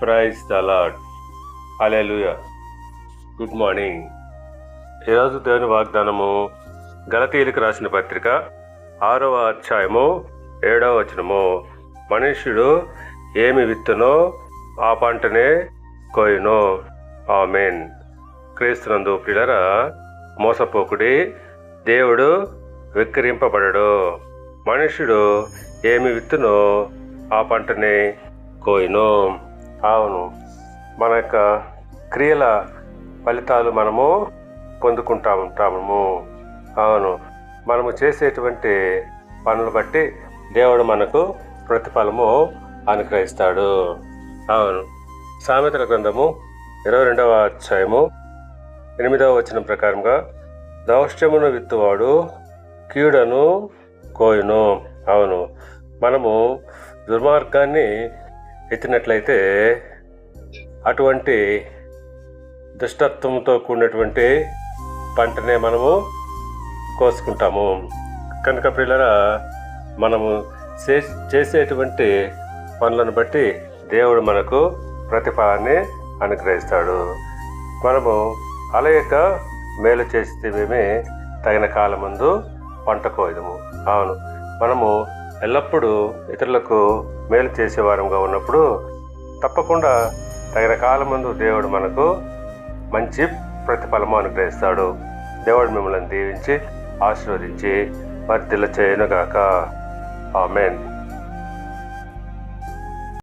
Praise the Lord hallelujah good morning. ఈరోజు దేవుని వాగ్దానము గలతీయులకు రాసిన పత్రిక ఆరవ అధ్యాయము ఏడవ వచనము. మనుష్యుడు ఏమి విత్తునో ఆ పంటనే కోయును. ఆమెన్. క్రీస్తునందు పిల్లరా మోసపోకుడి దేవుడు విక్రయింపబడడు మనుష్యుడు ఏమి విత్తునో ఆ పంటనే కోయినో. అవును మన యొక్క క్రియల ఫలితాలు మనము పొందుకుంటా ఉంటాము. అవును. మనము చేసేటువంటి పనులు బట్టి దేవుడు మనకు ప్రతిఫలము అనుగ్రహిస్తాడు. అవును. సామెతల గ్రంథము ఇరవై రెండవ అధ్యాయము ఎనిమిదవ వచనం ప్రకారంగా దౌష్ట్యమును విత్తువాడు కీడను కోయును. అవును. మనము దుర్మార్గాన్ని ఎత్తినట్లయితే అటువంటి దుష్టత్వంతో కూడినటువంటి పంటనే మనము కోసుకుంటాము. కనుక పిల్లరా మనము చే చేసేటువంటి పనులను బట్టి దేవుడు మనకు ప్రతిఫలాన్ని అనుగ్రహిస్తాడు. మనము అలయక మేలు చేస్తే మేమే తగిన కాలమందు పంట కోయదము అవును మనము ఎల్లప్పుడూ ఇతరులకు మేలు చేసేవారంగా ఉన్నప్పుడు తప్పకుండా తగిన కాలం ముందు దేవుడు మనకు మంచి ప్రతిఫలము అనుగ్రహిస్తాడు. దేవుడు మిమ్మల్ని దీవించి ఆశీర్వదించి వర్తిల్ల చేయనుగాక. ఆమెన్.